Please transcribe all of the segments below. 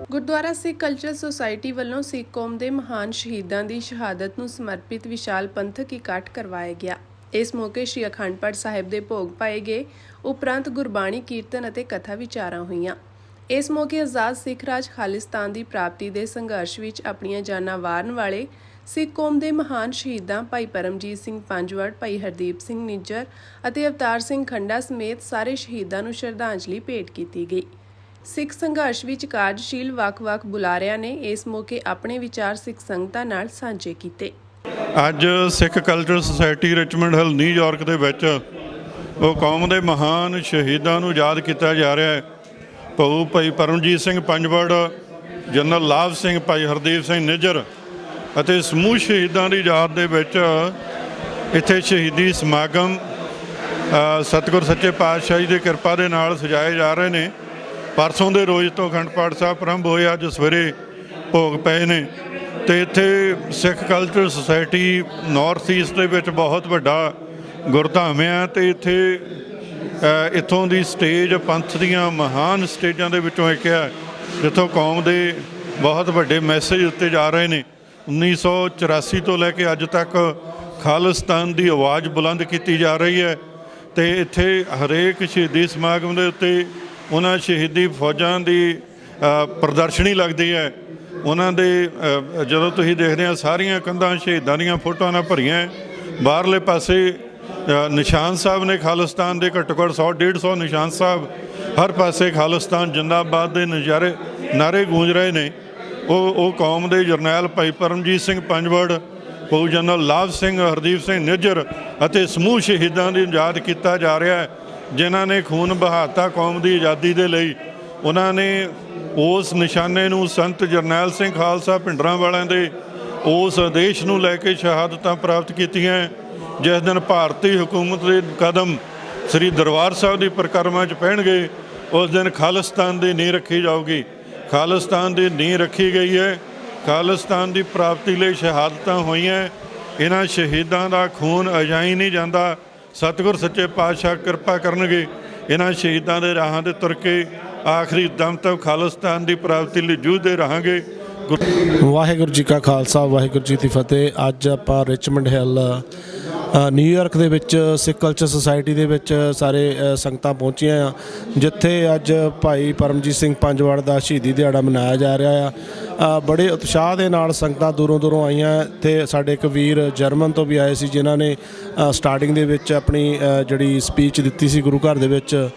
ਗੁਰਦੁਆਰਾ ਸਿੱਖ culture society ਵੱਲੋਂ ਸਿੱਖ ਕੌਮ ਦੇ ਮਹਾਨ ਸ਼ਹੀਦਾਂ ਦੀ ਸ਼ਹਾਦਤ ਨੂੰ ਸਮਰਪਿਤ ਵਿਸ਼ਾਲ ਪੰਥਕ ਇਕੱਠ ਕਰਵਾਇਆ ਗਿਆ। ਇਸ ਮੌਕੇ ਸ੍ਰੀ ਅਖੰਡ ਪਾਠ ਸਾਹਿਬ ਦੇ ਭੋਗ ਪਾਏ ਗਏ, ਉਪਰੰਤ ਗੁਰਬਾਣੀ ਕੀਰਤਨ ਅਤੇ ਕਥਾ ਵਿਚਾਰਾਂ ਹੋਈਆਂ। ਇਸ ਮੌਕੇ ਆਜ਼ਾਦ ਸਿੱਖ ਰਾਜ ਖਾਲਿਸਤਾਨ ਦੀ ਪ੍ਰਾਪਤੀ ਦੇ ਸੰਘਰਸ਼ ਵਿੱਚ ਆਪਣੀਆਂ ਜਾਨਾਂ ਵਾਰਨ ਵਾਲੇ ਸਿੱਖ ਕੌਮ ਦੇ ਮਹਾਨ ਸ਼ਹੀਦਾਂ ਭਾਈ ਪਰਮਜੀਤ ਸਿੰਘ ਪੰਜਵੜ ਭਾਈ ਹਰਦੀਪ ਸਿੰਘ ਨਿੱਜਰ ਅਤੇ ਅਵਤਾਰ ਸਿੰਘ ਖੰਡਾ ਸਮੇਤ ਸਾਰੇ ਸ਼ਹੀਦਾਂ ਨੂੰ ਸ਼ਰਧਾਂਜਲੀ ਭੇਟ ਕੀਤੀ ਗਈ। ਸਿੱਖ ਸੰਘਰਸ਼ ਵਿੱਚ ਕਾਰਜਸ਼ੀਲ ਵੱਖ-ਵੱਖ ਬੁਲਾਰਿਆਂ ਨੇ ਇਸ ਮੌਕੇ ਆਪਣੇ ਵਿਚਾਰ ਸਿੱਖ ਸੰਗਤਾਂ ਨਾਲ ਸਾਂਝੇ ਕੀਤੇ। ਅੱਜ Sikh culture society Richmond Hill New York ਦੇ ਵਿੱਚ ਉਹ ਕੌਮ ਦੇ ਮਹਾਨ ਸ਼ਹੀਦਾਂ ਨੂੰ ਯਾਦ ਕੀਤਾ ਜਾ ਰਿਹਾ ਹੈ। ਭਊ ਭਾਈ ਪਰਮਜੀਤ ਸਿੰਘ ਪੰਜਵੜ ਜਨਰਲ ਲਾਭ ਸਿੰਘ ਭਾਈ ਹਰਦੀਪ ਸਿੰਘ ਨਿੱਜਰ ਅਤੇ ਸਮੂਹ ਸ਼ਹੀਦਾਂ ਦੀ ਯਾਦ ਦੇ ਵਿੱਚ ਇੱਥੇ ਸ਼ਹੀਦੀ ਸਮਾਗਮ ਅ, ਸਤਿਗੁਰ ਸੱਚੇ ਪਾਤਸ਼ਾਹ ਜੀ ਦੀ ਕਿਰਪਾ ਦੇ ਨਾਲ ਸਜਾਏ ਜਾ ਰਹੇ ਨੇ। ਪਰਸੋਂ ਦੇ ਰੋਜ਼ ਤੋਂ ਅਖੰਡ ਪਾਠ ਸਾਹਿਬ ਆਰੰਭ ਹੋਏ ਅੱਜ ਸਵੇਰੇ ਭੋਗ ਪਏ ਨੇ। ਤੇ ਇੱਥੇ Sikh culture society north east ਦੇ ਵਿੱਚ ਬਹੁਤ ਵੱਡਾ ਗੁਰਧਾਮ ਹੈ ਤੇ ਇੱਥੇ ਅ, ਇੱਥੋਂ ਦੀ ਸਟੇਜ ਪੰਥ ਦੀਆਂ ਮਹਾਨ ਸਟੇਜਾਂ ਦੇ ਵਿੱਚੋਂ ਇੱਕ ਹੈ ਜਿੱਥੋਂ ਕੌਮ ਦੇ ਬਹੁਤ ਵੱਡੇ ਮੈਸੇਜ ਉੱਤੇ ਜਾ ਰਹੇ ਨੇ। 1984 ਤੋਂ ਲੈ ਕੇ ਅੱਜ ਤੱਕ ਖਾਲਿਸਤਾਨ ਦੀ ਆਵਾਜ਼ ਬੁਲੰਦ ਕੀਤੀ ਜਾ ਰਹੀ ਹੈ। ਤੇ ਇੱਥੇ ਹਰੇਕ ਸ਼ਹੀਦੀ ਸਮਾਗਮ ਦੇ ਉੱਤੇ ਉਹਨਾਂ ਸ਼ਹੀਦੀ ਫੌਜਾਂ ਦੀ ਪ੍ਰਦਰਸ਼ਨੀ ਲੱਗਦੀ ਹੈ। ਉਹਨਾਂ ਦੇ ਜਦੋਂ ਤੁਸੀਂ ਦੇਖਦੇ ਆ, ਸਾਰੀਆਂ ਕੰਧਾਂ ਸ਼ਹੀਦਾਂ ਦੀਆਂ ਫੋਟੋਆਂ ਨਾਲ ਭਰੀਆਂ ਬਾਹਰਲੇ ਪਾਸੇ ਨਿਸ਼ਾਨ ਸਾਹਿਬ ਨੇ ਖਾਲਿਸਤਾਨ ਦੇ ਘੱਟੋ ਘੱਟ 100 150 ਨਿਸ਼ਾਨ ਸਾਹਿਬ ਹਰ ਪਾਸੇ ਖਾਲਿਸਤਾਨ ਜਿੰਦਾਬਾਦ ਦੇ ਨਜ਼ਾਰੇ, ਨਾਰੇ ਗੂੰਜ ਰਹੇ ਨੇ। ਉਹ ਉਹ ਕੌਮ ਦੇ ਜਰਨੈਲ ਭਾਈ ਪਰਮਜੀਤ ਸਿੰਘ ਪੰਜਵੜ, ਪਊ ਜਨਰਲ ਲਾਭ ਸਿੰਘ, ਹਰਦੀਪ ਸਿੰਘ ਨਿੱਜਰ ਅਤੇ ਸਮੂਹ ਸ਼ਹੀਦਾਂ ਦੀ ਯਾਦ ਕੀਤਾ ਜਾ ਰਿਹਾ ਹੈ। ਜਿਨ੍ਹਾਂ ਨੇ ਖੂਨ ਬਹਾਤਾ ਕੌਮ ਦੀ ਆਜ਼ਾਦੀ ਦੇ ਲਈ, ਉਹਨਾਂ ਨੇ ਉਸ ਨਿਸ਼ਾਨੇ ਨੂੰ ਸੰਤ ਜਰਨੈਲ ਸਿੰਘ ਖਾਲਸਾ ਭਿੰਡਰਾਂ ਵਾਲਿਆਂ ਦੇ ਉਸ ਆਦੇਸ਼ ਨੂੰ ਲੈ ਕੇ ਸ਼ਹਾਦਤਾਂ ਪ੍ਰਾਪਤ ਕੀਤੀਆਂ। ਜਿਸ ਦਿਨ ਭਾਰਤੀ ਹਕੂਮਤ ਦੇ ਕਦਮ ਸ੍ਰੀ ਦਰਬਾਰ ਸਾਹਿਬ ਦੀ ਪਰਿਕਰਮਾ 'ਚ ਪੈਣਗੇ, ਉਸ ਦਿਨ ਖਾਲਿਸਤਾਨ ਦੀ ਨੀਂਹ ਰੱਖੀ ਜਾਊਗੀ। ਖਾਲਿਸਤਾਨ ਦੀ ਨੀਂਹ ਰੱਖੀ ਗਈ ਹੈ। ਖਾਲਿਸਤਾਨ ਦੀ ਪ੍ਰਾਪਤੀ ਲਈ ਸ਼ਹਾਦਤਾਂ ਹੋਈਆਂ। ਇਹਨਾਂ ਸ਼ਹੀਦਾਂ ਦਾ ਖੂਨ ਅਜਾਈ ਨਹੀਂ ਜਾਂਦਾ। ਸਤਿਗੁਰ ਸੱਚੇ ਪਾਤਸ਼ਾਹ ਕਿਰਪਾ ਕਰਨਗੇ। ਇਹਨਾਂ ਸ਼ਹੀਦਾਂ ਦੇ ਰਾਹਾਂ ਦੇ ਤੁਰ ਕੇ ਆਖਰੀ ਦਮ ਤੱਕ ਖਾਲਿਸਤਾਨ ਦੀ ਪ੍ਰਾਪਤੀ ਲਈ ਜੂਝਦੇ ਰਹਾਂਗੇ। ਗੁਰ- ਵਾਹਿਗੁਰੂ ਜੀ ਕਾ ਖਾਲਸਾ, ਵਾਹਿਗੁਰੂ ਜੀ ਦੀ ਫਤਿਹ। ਅੱਜ ਆਪਾਂ ਰਿਚਮੰਡ ਹਿੱਲ ਨਿਊਯਾਰਕ ਦੇ ਵਿੱਚ ਸਿੱਖ ਕਲਚਰ ਸੁਸਾਇਟੀ ਦੇ ਵਿੱਚ ਸਾਰੇ ਸੰਗਤਾਂ ਪਹੁੰਚੀਆਂ ਆ, ਜਿੱਥੇ ਅੱਜ ਭਾਈ ਪਰਮਜੀਤ ਸਿੰਘ ਪੰਜਵਾੜ ਦਾ ਸ਼ਹੀਦੀ ਦਿਹਾੜਾ ਮਨਾਇਆ ਜਾ ਰਿਹਾ ਆ। ਬੜੇ ਉਤਸ਼ਾਹ ਦੇ ਨਾਲ ਸੰਗਤਾਂ ਦੂਰੋਂ ਦੂਰੋਂ ਆਈਆਂ ਤੇ ਸਾਡੇ ਇੱਕ ਵੀਰ ਜਰਮਨ ਤੋਂ ਵੀ ਆਏ ਸੀ, ਜਿਨ੍ਹਾਂ ਨੇ ਸਟਾਰਟਿੰਗ ਦੇ ਵਿੱਚ ਆਪਣੀ ਜਿਹੜੀ ਸਪੀਚ ਦਿੱਤੀ ਸੀ ਗੁਰੂ ਘਰ ਦੇ ਵਿੱਚ।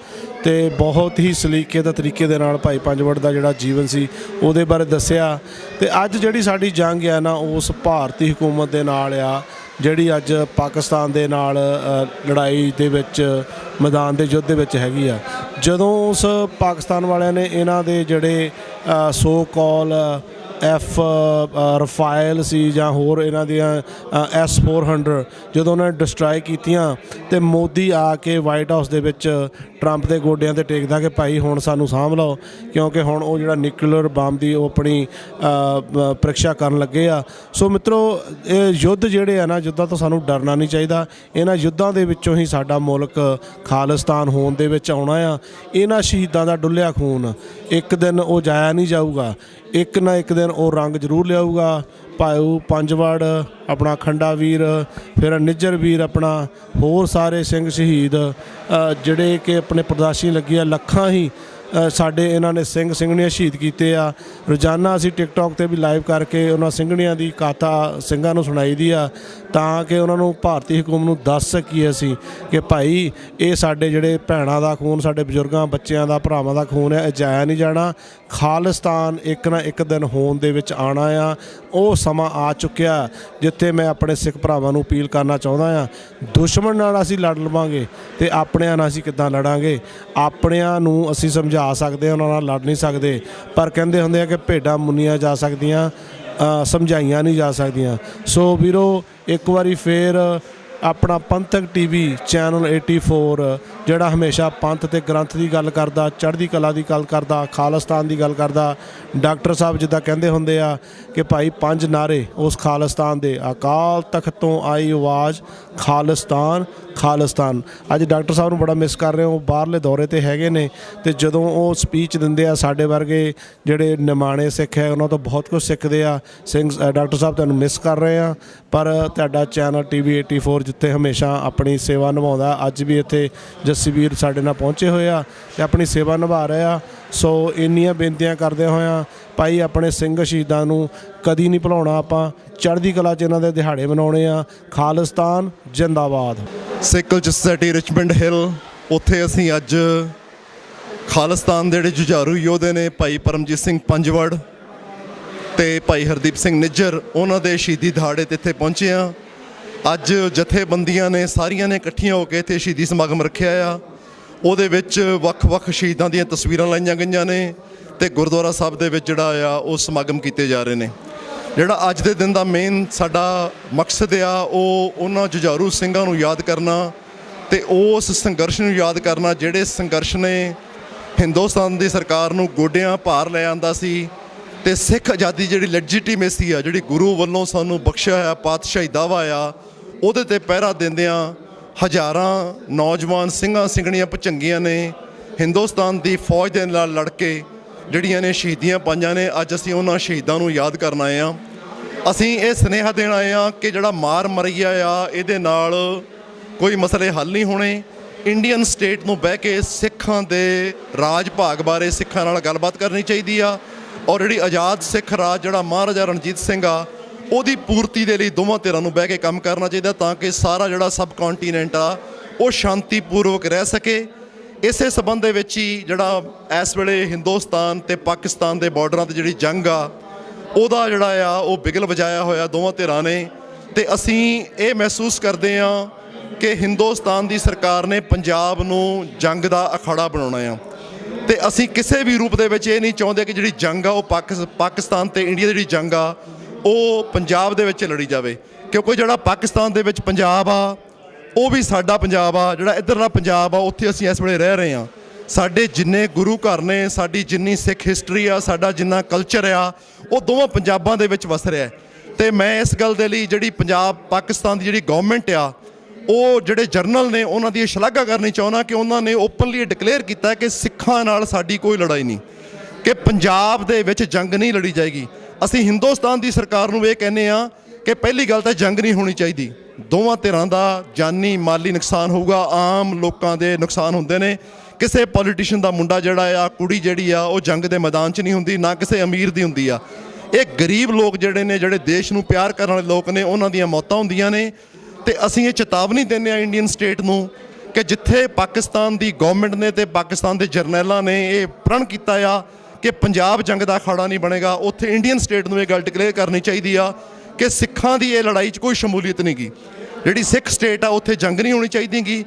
ਤੇ ਬਹੁਤ ਹੀ ਸਲੀਕੇ ਦਾ ਤਰੀਕੇ ਦੇ ਨਾਲ ਭਾਈ ਪੰਜਵੜ ਦਾ ਜਿਹੜਾ ਜੀਵਨ ਸੀ, ਉਹਦੇ ਬਾਰੇ ਦੱਸਿਆ। ਤੇ ਅੱਜ ਜਿਹੜੀ ਸਾਡੀ ਜੰਗ ਆ ਨਾ, ਉਸ ਭਾਰਤੀ ਹਕੂਮਤ ਦੇ ਨਾਲ ਆ ਜਿਹੜੀ ਅੱਜ ਪਾਕਿਸਤਾਨ ਦੇ ਨਾਲ ਲੜਾਈ ਦੇ ਵਿੱਚ, ਮੈਦਾਨ ਦੇ ਯੁੱਧ ਦੇ ਵਿੱਚ ਹੈਗੀ ਆ। ਜਦੋਂ ਉਸ ਪਾਕਿਸਤਾਨ ਵਾਲਿਆਂ ਨੇ ਇਹਨਾਂ ਦੇ ਜਿਹੜੇ ਸੋ ਕਾਲ ਐਫ ਰਫਾਇਲ ਸੀ ਜਾਂ ਹੋਰ ਇਹਨਾਂ ਦੀਆਂ ਐਸ 400 ਜਦੋਂ ਉਹਨਾਂ ਨੇ ਡਿਸਟਰਾਏ ਕੀਤੀਆਂ ਤੇ ਮੋਦੀ ਆ ਕੇ ਵਾਈਟ ਹਾਊਸ ਦੇ ਵਿੱਚ ਟਰੰਪ ਦੇ ਗੋਡਿਆਂ ਤੇ ਟੇਕਦਾ ਕਿ ਭਾਈ, ਹੁਣ ਸਾਨੂੰ ਸਾਂਭ ਲਓ, ਕਿਉਂਕਿ ਹੁਣ ਉਹ ਜਿਹੜਾ ਨਿਊਕਲੀਅਰ ਬੰਬ ਦੀ ਉਹ ਆਪਣੀ ਪ੍ਰੀਖਿਆ ਕਰਨ ਲੱਗੇ ਆ। ਸੋ ਮਿੱਤਰੋ, ਇਹ ਯੁੱਧ ਜਿਹੜੇ ਆ ਨਾ, ਯੁੱਧਾਂ ਤੋਂ ਸਾਨੂੰ ਡਰਨਾ ਨਹੀਂ ਚਾਹੀਦਾ। ਇਹਨਾਂ ਯੁੱਧਾਂ ਦੇ ਵਿੱਚੋਂ ਹੀ ਸਾਡਾ ਮੁਲਕ ਖਾਲਿਸਤਾਨ ਹੋਣ ਦੇ ਵਿੱਚ ਆਉਣਾ ਆ। ਇਹਨਾਂ ਸ਼ਹੀਦਾਂ ਦਾ ਡੁੱਲਿਆ ਖੂਨ, ਇੱਕ ਦਿਨ ਉਹ ਜਾਇਆ ਨਹੀਂ ਜਾਊਗਾ। ਇੱਕ ਨਾ ਇੱਕ ਦਿਨ ਉਹ ਰੰਗ ਜ਼ਰੂਰ ਲਿਆਊਗਾ। ਭਾਊ ਪੰਜਵੜ, ਆਪਣਾ ਖੰਡਾ ਵੀਰ, ਫਿਰ ਨਿੱਜਰ ਵੀਰ ਆਪਣਾ, ਹੋਰ ਸਾਰੇ ਸਿੰਘ ਸ਼ਹੀਦ ਜਿਹੜੇ ਕਿ ਆਪਣੇ ਪ੍ਰਦਾਸ਼ੀ ਲੱਗੀ ਆ ਲੱਖਾਂ ਹੀ ਸਾਡੇ ਇਹਨਾਂ ਨੇ ਸਿੰਘ ਸਿੰਘਣੀਆਂ ਸ਼ਹੀਦ ਕੀਤੇ ਆ। ਰੋਜ਼ਾਨਾ ਅਸੀਂ ਟਿਕਟੌਕ ਤੇ ਵੀ ਲਾਈਵ ਕਰਕੇ ਉਹਨਾਂ ਸਿੰਘਣੀਆਂ ਦੀ ਕਾਥਾ ਸਿੰਘਾਂ ਨੂੰ ਸੁਣਾਈ ਦੀ ਆ। ਤਾਂ ਕਿ ਉਹਨਾਂ ਨੂੰ ਭਾਰਤੀ ਹਕੂਮਤ ਨੂੰ ਦੱਸ ਸਕੀਏ ਅਸੀਂ ਕਿ ਭਾਈ, ਇਹ ਸਾਡੇ ਜਿਹੜੇ ਭੈਣਾਂ ਦਾ ਖੂਨ, ਸਾਡੇ ਬਜ਼ੁਰਗਾਂ, ਬੱਚਿਆਂ ਦਾ, ਭਰਾਵਾਂ ਦਾ ਖੂਨ ਹੈ, ਇਹ ਜਾਇਆ ਨਹੀਂ ਜਾਣਾ। ਖਾਲਿਸਤਾਨ ਇੱਕ ਨਾ ਇੱਕ ਦਿਨ ਹੋਣ ਦੇ ਵਿੱਚ ਆਣਾ ਆ। ਉਹ ਸਮਾਂ ਆ ਚੁੱਕਿਆ ਜਿੱਥੇ ਮੈਂ ਆਪਣੇ ਸਿੱਖ ਭਰਾਵਾਂ ਨੂੰ ਅਪੀਲ ਕਰਨਾ ਚਾਹੁੰਦਾ ਆ। ਦੁਸ਼ਮਣ ਨਾਲ ਅਸੀਂ ਲੜ ਲਵਾਂਗੇ ਤੇ ਆਪਣਿਆਂ ਨਾਲ ਅਸੀਂ ਕਿੱਦਾਂ ਲੜਾਂਗੇ? ਆਪਣਿਆਂ ਨੂੰ ਅਸੀਂ ਸਮਝਾ ਸਕਦੇ ਉਹਨਾਂ ਨਾਲ ਲੜ ਨਹੀਂ ਸਕਦੇ। ਪਰ ਕਹਿੰਦੇ ਹੁੰਦੇ ਆ ਕਿ ਭੇਡਾਂ ਮੁੰਨੀਆਂ ਜਾ ਸਕਦੀਆਂ ਸਮਝਾਈਆਂ ਨਹੀਂ ਜਾ ਸਕਦੀਆਂ। ਸੋ ਵੀਰੋ, ਇੱਕ ਵਾਰੀ ਫੇਰ ਆਪਣਾ ਪੰਥਕ ਟੀਵੀ ਚੈਨਲ 84 ਜਿਹੜਾ ਹਮੇਸ਼ਾ ਪੰਥ ਤੇ ਗ੍ਰੰਥ ਦੀ ਗੱਲ ਕਰਦਾ, ਚੜ੍ਹਦੀ ਕਲਾ ਦੀ ਗੱਲ ਕਰਦਾ, ਖਾਲਿਸਤਾਨ ਦੀ ਗੱਲ ਕਰਦਾ, ਡਾਕਟਰ ਸਾਹਿਬ ਜਿੱਦਾਂ ਕਹਿੰਦੇ ਹੁੰਦੇ ਆ ਕਿ ਭਾਈ ਪੰਜ ਨਾਰੇ ਉਸ ਖਾਲਿਸਤਾਨ ਦੇ, ਅਕਾਲ ਤਖਤ ਤੋਂ ਆਈ ਆਵਾਜ਼, ਖਾਲਿਸਤਾਨ ਖਾਲਿਸਤਾਨ। ਅੱਜ ਡਾਕਟਰ ਸਾਹਿਬ ਨੂੰ ਬੜਾ ਮਿਸ ਕਰ ਰਹੇ ਹਾਂ ਉਹ ਬਾਹਰਲੇ ਦੌਰੇ ਤੇ ਹੈਗੇ ਨੇ ਤੇ ਜਦੋਂ ਉਹ ਸਪੀਚ ਦਿੰਦੇ ਆ ਸਾਡੇ ਵਰਗੇ ਜਿਹੜੇ ਨਿਮਾਣੇ ਸਿੱਖ ਹੈ, ਉਹਨਾਂ ਤੋਂ ਬਹੁਤ ਕੁਝ ਸਿੱਖਦੇ ਆ। ਸਿੰਘ ਡਾਕਟਰ ਸਾਹਿਬ ਤੁਹਾਨੂੰ ਮਿਸ ਕਰ ਰਹੇ ਆ, ਪਰ ਤੁਹਾਡਾ ਚੈਨਲ ਟੀਵੀ 84 ਜਿੱਥੇ ਹਮੇਸ਼ਾ ਆਪਣੀ ਸੇਵਾ ਨਿਭਾਉਂਦਾ, ਅੱਜ ਵੀ ਇੱਥੇ ਜੱਸੀ ਵੀਰ ਸਾਡੇ ਨਾਲ ਪਹੁੰਚੇ ਹੋਏ ਆ ਤੇ ਆਪਣੀ ਸੇਵਾ ਨਿਭਾ ਰਹੇ ਆ। ਸੋ ਇੰਨੀਆਂ ਬੇਨਤੀਆਂ ਕਰਦੇ ਹੋਇਆਂ ਭਾਈ ਆਪਣੇ ਸਿੰਘ ਸ਼ਹੀਦਾਂ ਨੂੰ ਕਦੀ ਨਹੀਂ ਭੁਲਾਉਣਾ ਆਪਾਂ। ਚੜ੍ਹਦੀ ਕਲਾ ਚ ਇਹਨਾਂ ਦੇ ਦਿਹਾੜੇ ਮਨਾਉਣੇ ਆ। ਖਾਲਿਸਤਾਨ ਜਿੰਦਾਬਾਦ। ਸਿੱਖ ਕਲਚਰ ਰਿਚਮੰਡ ਹਿੱਲ, ਉੱਥੇ ਅਸੀਂ ਅੱਜ ਖਾਲਿਸਤਾਨ ਦੇ ਜਿਹੜੇ ਜੁਝਾਰੂ ਯੋਧੇ ਨੇ, ਭਾਈ ਪਰਮਜੀਤ ਸਿੰਘ ਪੰਜਵੜ ਤੇ ਭਾਈ ਹਰਦੀਪ ਸਿੰਘ ਨਿੱਜਰ, ਉਹਨਾਂ ਦੇ ਸ਼ਹੀਦੀ ਦਿਹਾੜੇ ਤੇ ਇੱਥੇ ਪਹੁੰਚੇ ਆ। ਅੱਜ ਜਥੇਬੰਦੀਆਂ ਨੇ ਸਾਰੀਆਂ ਨੇ ਇਕੱਠੀਆਂ ਹੋ ਕੇ ਇੱਥੇ ਸ਼ਹੀਦੀ ਸਮਾਗਮ ਰੱਖਿਆ ਆ। ਉਹਦੇ ਵਿੱਚ ਵੱਖ-ਵੱਖ ਸ਼ਹੀਦਾਂ ਦੀਆਂ ਤਸਵੀਰਾਂ ਲਾਈਆਂ ਗਈਆਂ ਨੇ ਤੇ ਗੁਰਦੁਆਰਾ ਸਾਹਿਬ ਦੇ ਵਿੱਚ ਜਿਹੜਾ ਆ, ਉਹ ਸਮਾਗਮ ਕੀਤੇ ਜਾ ਰਹੇ ਨੇ। ਜਿਹੜਾ ਅੱਜ ਦੇ ਦਿਨ ਦਾ ਮੇਨ ਸਾਡਾ ਮਕਸਦ ਆ, ਉਹ ਉਹਨਾਂ ਜੁਝਾਰੂ ਸਿੰਘਾਂ ਨੂੰ ਯਾਦ ਕਰਨਾ ਤੇ ਉਸ ਸੰਘਰਸ਼ ਨੂੰ ਯਾਦ ਕਰਨਾ ਜਿਹੜੇ ਸੰਘਰਸ਼ ਨੇ ਹਿੰਦੁਸਤਾਨ ਦੀ ਸਰਕਾਰ ਨੂੰ ਗੋਡਿਆਂ ਭਾਰ ਲੈ ਆਂਦਾ ਸੀ ਤੇ ਸਿੱਖ ਆਜ਼ਾਦੀ ਜਿਹੜੀ ਲੈਜੀਟੀਮੇਸੀ ਆ, ਜਿਹੜੀ ਗੁਰੂ ਵੱਲੋਂ ਸਾਨੂੰ ਬਖਸ਼ਿਆ ਹੋਇਆ ਪਾਤਸ਼ਾਹੀ ਦਾਵਾ ਆ ਉਹਦੇ ਤੇ ਪਹਿਰਾ ਦਿੰਦਿਆਂ ਹਜ਼ਾਰਾਂ ਨੌਜਵਾਨ ਸਿੰਘਾਂ ਸਿੰਘਣੀਆਂ ਭਚੰਗੀਆਂ ਨੇ ਹਿੰਦੁਸਤਾਨ ਦੀ ਫੌਜ ਦੇ ਨਾਲ ਲੜ ਕੇ ਜਿਹੜੀਆਂ ਨੇ ਸ਼ਹੀਦੀਆਂ ਪਾਈਆਂ ਨੇ, ਅੱਜ ਅਸੀਂ ਉਹਨਾਂ ਸ਼ਹੀਦਾਂ ਨੂੰ ਯਾਦ ਕਰਨ ਆਏ ਆ ਅਸੀਂ ਇਹ ਸੁਨੇਹਾ ਦੇਣ ਆਏ ਆ ਕਿ ਜਿਹੜਾ ਮਾਰ ਮਰਈਆ ਆ, ਇਹਦੇ ਨਾਲ ਕੋਈ ਮਸਲੇ ਹੱਲ ਨਹੀਂ ਹੋਣੇ। ਇੰਡੀਅਨ ਸਟੇਟ ਨੂੰ ਬਹਿ ਕੇ ਸਿੱਖਾਂ ਦੇ ਰਾਜ ਭਾਗ ਬਾਰੇ ਸਿੱਖਾਂ ਨਾਲ ਗੱਲਬਾਤ ਕਰਨੀ ਚਾਹੀਦੀ ਆ। ਔਰ ਜਿਹੜੀ ਆਜ਼ਾਦ ਸਿੱਖ ਰਾਜ, ਜਿਹੜਾ ਮਹਾਰਾਜਾ ਰਣਜੀਤ ਸਿੰਘ ਆ ਉਹਦੀ ਪੂਰਤੀ ਦੇ ਲਈ ਦੋਵਾਂ ਧਿਰਾਂ ਨੂੰ ਬਹਿ ਕੇ ਕੰਮ ਕਰਨਾ ਚਾਹੀਦਾ ਤਾਂ ਕਿ ਸਾਰਾ ਜਿਹੜਾ ਸਬ ਕੰਟੀਨੈਂਟ ਆ, ਉਹ ਸ਼ਾਂਤੀਪੂਰਵਕ ਰਹਿ ਸਕੇ। ਇਸੇ ਸਬੰਧ ਦੇ ਵਿੱਚ ਹੀ ਜਿਹੜਾ ਇਸ ਵੇਲੇ ਹਿੰਦੁਸਤਾਨ ਤੇ ਪਾਕਿਸਤਾਨ ਦੇ ਬਾਰਡਰਾਂ ਤੇ ਜਿਹੜੀ ਜੰਗ ਆ, ਉਹਦਾ ਜਿਹੜਾ ਆ, ਉਹ ਬਿਗਲ ਵਜਾਇਆ ਹੋਇਆ ਦੋਵਾਂ ਧਿਰਾਂ ਨੇ। ਤੇ ਅਸੀਂ ਇਹ ਮਹਿਸੂਸ ਕਰਦੇ ਆ ਕਿ ਹਿੰਦੁਸਤਾਨ ਦੀ ਸਰਕਾਰ ਨੇ ਪੰਜਾਬ ਨੂੰ ਜੰਗ ਦਾ ਅਖਾੜਾ ਬਣਾਉਣਾ ਆ। ਤੇ ਅਸੀਂ ਕਿਸੇ ਵੀ ਰੂਪ ਦੇ ਵਿੱਚ ਇਹ ਨਹੀਂ ਚਾਹੁੰਦੇ ਕਿ ਜਿਹੜੀ ਜੰਗ ਆ, ਉਹ ਪਾਕਿਸ- ਪਾਕਿਸਤਾਨ ਤੇ ਇੰਡੀਆ ਦੀ ਜਿਹੜੀ ਜੰਗ ਆ ਉਹ ਪੰਜਾਬ ਦੇ ਵਿੱਚ ਲੜੀ ਜਾਵੇ, ਕਿਉਂਕਿ ਜਿਹੜਾ ਪਾਕਿਸਤਾਨ ਦੇ ਵਿੱਚ ਪੰਜਾਬ ਆ, ਉਹ ਵੀ ਸਾਡਾ ਪੰਜਾਬ ਆ, ਜਿਹੜਾ ਇੱਧਰਲਾ ਪੰਜਾਬ ਆ, ਉੱਥੇ ਅਸੀਂ ਇਸ ਵੇਲੇ ਰਹਿ ਰਹੇ ਆ ਸਾਡੇ ਜਿੰਨੇ ਗੁਰੂ ਘਰ ਨੇ, ਸਾਡੀ ਜਿੰਨੀ ਸਿੱਖ ਹਿਸਟਰੀ ਆ, ਸਾਡਾ ਜਿੰਨਾ ਕਲਚਰ ਆ, ਉਹ ਦੋਵਾਂ ਪੰਜਾਬਾਂ ਦੇ ਵਿੱਚ ਵਸ ਰਿਹਾ ਹੈ। ਤੇ ਮੈਂ ਇਸ ਗੱਲ ਦੇ ਲਈ ਜਿਹੜੀ ਪੰਜਾਬ, ਪਾਕਿਸਤਾਨ ਦੀ ਜਿਹੜੀ ਗਵਰਨਮੈਂਟ ਆ, ਉਹ ਜਿਹੜੇ ਜਰਨਲ ਨੇ, ਉਹਨਾਂ ਦੀ ਇਹ ਸ਼ਲਾਘਾ ਕਰਨੀ ਚਾਹੁੰਦਾ ਕਿ ਉਹਨਾਂ ਨੇ ਓਪਨਲੀ ਡਿਕਲੇਅਰ ਕੀਤਾ ਕਿ ਸਿੱਖਾਂ ਨਾਲ ਸਾਡੀ ਕੋਈ ਲੜਾਈ ਨਹੀਂ, ਕਿ ਪੰਜਾਬ ਦੇ ਵਿੱਚ ਜੰਗ ਨਹੀਂ ਲੜੀ ਜਾਏਗੀ ਅਸੀਂ ਹਿੰਦੁਸਤਾਨ ਦੀ ਸਰਕਾਰ ਨੂੰ ਇਹ ਕਹਿੰਦੇ ਆ ਕਿ ਪਹਿਲੀ ਗੱਲ ਤਾਂ ਜੰਗ ਨਹੀਂ ਹੋਣੀ ਚਾਹੀਦੀ। ਦੋਵਾਂ ਧਿਰਾਂ ਦਾ ਜਾਨੀ ਮਾਲੀ ਨੁਕਸਾਨ ਹੋਊਗਾ, ਆਮ ਲੋਕਾਂ ਦੇ ਨੁਕਸਾਨ ਹੁੰਦੇ ਨੇ। ਕਿਸੇ ਪੋਲੀਟੀਸ਼ੀਅਨ ਦਾ ਮੁੰਡਾ ਜਿਹੜਾ ਆ, ਕੁੜੀ ਜਿਹੜੀ ਆ, ਉਹ ਜੰਗ ਦੇ ਮੈਦਾਨ 'ਚ ਨਹੀਂ ਹੁੰਦੀ, ਨਾ ਕਿਸੇ ਅਮੀਰ ਦੀ ਹੁੰਦੀ ਆ। ਇਹ ਗਰੀਬ ਲੋਕ ਜਿਹੜੇ ਨੇ, ਜਿਹੜੇ ਦੇਸ਼ ਨੂੰ ਪਿਆਰ ਕਰਨ ਵਾਲੇ ਲੋਕ ਨੇ, ਉਹਨਾਂ ਦੀਆਂ ਮੌਤਾਂ ਹੁੰਦੀਆਂ ਨੇ। ਤੇ ਅਸੀਂ ਇਹ ਚੇਤਾਵਨੀ ਦਿੰਦੇ ਆ ਇੰਡੀਅਨ ਸਟੇਟ ਨੂੰ ਕਿ ਜਿੱਥੇ ਪਾਕਿਸਤਾਨ ਦੀ ਗਵਰਨਮੈਂਟ ਨੇ ਤੇ ਪਾਕਿਸਤਾਨ ਦੇ ਜਰਨੈਲਾਂ ਨੇ ਇਹ ਪ੍ਰਣ ਕੀਤਾ ਆ ਕਿ ਪੰਜਾਬ ਜੰਗ ਦਾ ਅਖਾੜਾ ਨਹੀਂ ਬਣੇਗਾ, ਉੱਥੇ ਇੰਡੀਅਨ ਸਟੇਟ ਨੂੰ ਇਹ ਗੱਲ ਡਿਕਲੇਅਰ ਕਰਨੀ ਚਾਹੀਦੀ ਆ ਕਿ ਸਿੱਖਾਂ ਦੀ ਇਹ ਲੜਾਈ 'ਚ ਕੋਈ ਸ਼ਮੂਲੀਅਤ ਨਹੀਂ ਗੀ। ਜਿਹੜੀ ਸਿੱਖ ਸਟੇਟ ਆ, ਉੱਥੇ ਜੰਗ ਨਹੀਂ ਹੋਣੀ ਚਾਹੀਦੀਗੀ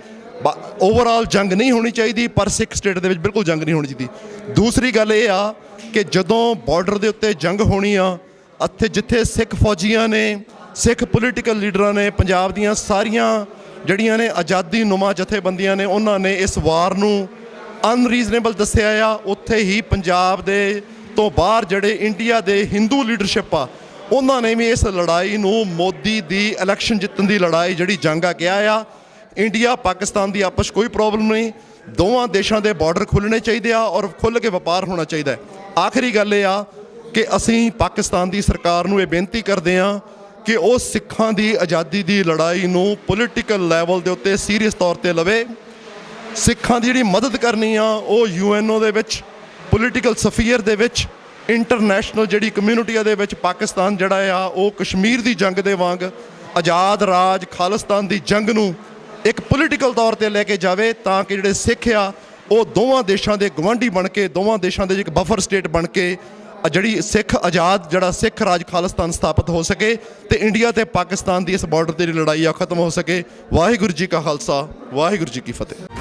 ਓਵਰਆਲ ਜੰਗ ਨਹੀਂ ਹੋਣੀ ਚਾਹੀਦੀ, ਪਰ ਸਿੱਖ ਸਟੇਟ ਦੇ ਵਿੱਚ ਬਿਲਕੁਲ ਜੰਗ ਨਹੀਂ ਹੋਣੀ ਚਾਹੀਦੀ। ਦੂਸਰੀ ਗੱਲ ਇਹ ਆ ਕਿ ਜਦੋਂ ਬਾਰਡਰ ਦੇ ਉੱਤੇ ਜੰਗ ਹੋਣੀ ਆ, ਇੱਥੇ ਜਿੱਥੇ ਸਿੱਖ ਫੌਜੀਆਂ ਨੇ, ਸਿੱਖ ਪੋਲੀਟੀਕਲ ਲੀਡਰਾਂ ਨੇ, ਪੰਜਾਬ ਦੀਆਂ ਸਾਰੀਆਂ ਜਿਹੜੀਆਂ ਨੇ ਆਜ਼ਾਦੀ ਨੁਮਾ ਜਥੇਬੰਦੀਆਂ ਨੇ, ਉਹਨਾਂ ਨੇ ਇਸ ਵਾਰ ਨੂੰ ਅਨਰੀਜ਼ਨੇਬਲ ਦੱਸਿਆ ਆ, ਉੱਥੇ ਹੀ ਪੰਜਾਬ ਦੇ ਤੋਂ ਬਾਹਰ ਜਿਹੜੇ ਇੰਡੀਆ ਦੇ ਹਿੰਦੂ ਲੀਡਰਸ਼ਿਪ ਆ, ਉਹਨਾਂ ਨੇ ਵੀ ਇਸ ਲੜਾਈ ਨੂੰ ਮੋਦੀ ਦੀ ਇਲੈਕਸ਼ਨ ਜਿੱਤਣ ਦੀ ਲੜਾਈ ਜਿਹੜੀ ਜੰਗ ਆ ਕਿਹਾ ਆ। ਇੰਡੀਆ ਪਾਕਿਸਤਾਨ ਦੀ ਆਪਸ 'ਚ ਕੋਈ ਪ੍ਰੋਬਲਮ ਨਹੀਂ, ਦੋਵਾਂ ਦੇਸ਼ਾਂ ਦੇ ਬਾਰਡਰ ਖੁੱਲਣੇ ਚਾਹੀਦੇ ਆ ਔਰ ਖੁੱਲ੍ਹ ਕੇ ਵਪਾਰ ਹੋਣਾ ਚਾਹੀਦਾ ਹੈ। ਆਖਰੀ ਗੱਲ ਇਹ ਆ ਕਿ ਅਸੀਂ ਪਾਕਿਸਤਾਨ ਦੀ ਸਰਕਾਰ ਨੂੰ ਇਹ ਬੇਨਤੀ ਕਰਦੇ ਆ ਕਿ ਉਹ ਸਿੱਖਾਂ ਦੀ ਆਜ਼ਾਦੀ ਦੀ ਲੜਾਈ ਨੂੰ ਪੋਲੀਟੀਕਲ ਲੈਵਲ ਦੇ ਉੱਤੇ ਸੀਰੀਅਸ ਤੌਰ ਤੇ ਲਵੇ। ਸਿੱਖਾਂ ਦੀ ਜਿਹੜੀ ਮਦਦ ਕਰਨੀ ਆ, ਉਹ ਯੂਐਨਓ ਦੇ ਵਿੱਚ ਪੋਲੀਟੀਕਲ ਸਫੀਅਰ ਦੇ ਵਿੱਚ ਇੰਟਰਨੈਸ਼ਨਲ ਜਿਹੜੀ ਕਮਿਊਨਿਟੀ ਆ ਦੇ ਵਿੱਚ, ਪਾਕਿਸਤਾਨ ਜਿਹੜਾ ਆ, ਉਹ ਕਸ਼ਮੀਰ ਦੀ ਜੰਗ ਦੇ ਵਾਂਗ, ਆਜ਼ਾਦ ਰਾਜ ਖਾਲਿਸਤਾਨ ਦੀ ਜੰਗ ਨੂੰ ਇੱਕ ਪੋਲੀਟੀਕਲ ਤੌਰ ਤੇ ਲੈ ਕੇ ਜਾਵੇ, ਤਾਂ ਕਿ ਜਿਹੜੇ ਸਿੱਖ ਆ, ਉਹ ਦੋਵਾਂ ਦੇਸ਼ਾਂ ਦੇ ਗਵਾਂਢੀ ਬਣ ਕੇ, ਦੋਵਾਂ ਦੇਸ਼ਾਂ ਦੇ ਇੱਕ ਬਫਰ ਸਟੇਟ ਬਣ ਕੇ ਜਿਹੜੀ ਸਿੱਖ ਆਜ਼ਾਦ, ਜਿਹੜਾ ਸਿੱਖ ਰਾਜ ਖਾਲਿਸਤਾਨ ਸਥਾਪਿਤ ਹੋ ਸਕੇ ਤੇ ਇੰਡੀਆ ਤੇ ਪਾਕਿਸਤਾਨ ਦੀ ਇਸ ਬਾਰਡਰ ਤੇ ਜਿਹੜੀ ਲੜਾਈ ਆ ਖਤਮ ਹੋ ਸਕੇ। ਵਾਹਿਗੁਰੂ ਜੀ ਕਾ ਖਾਲਸਾ, ਵਾਹਿਗੁਰੂ ਜੀ ਕੀ ਫਤਿਹ।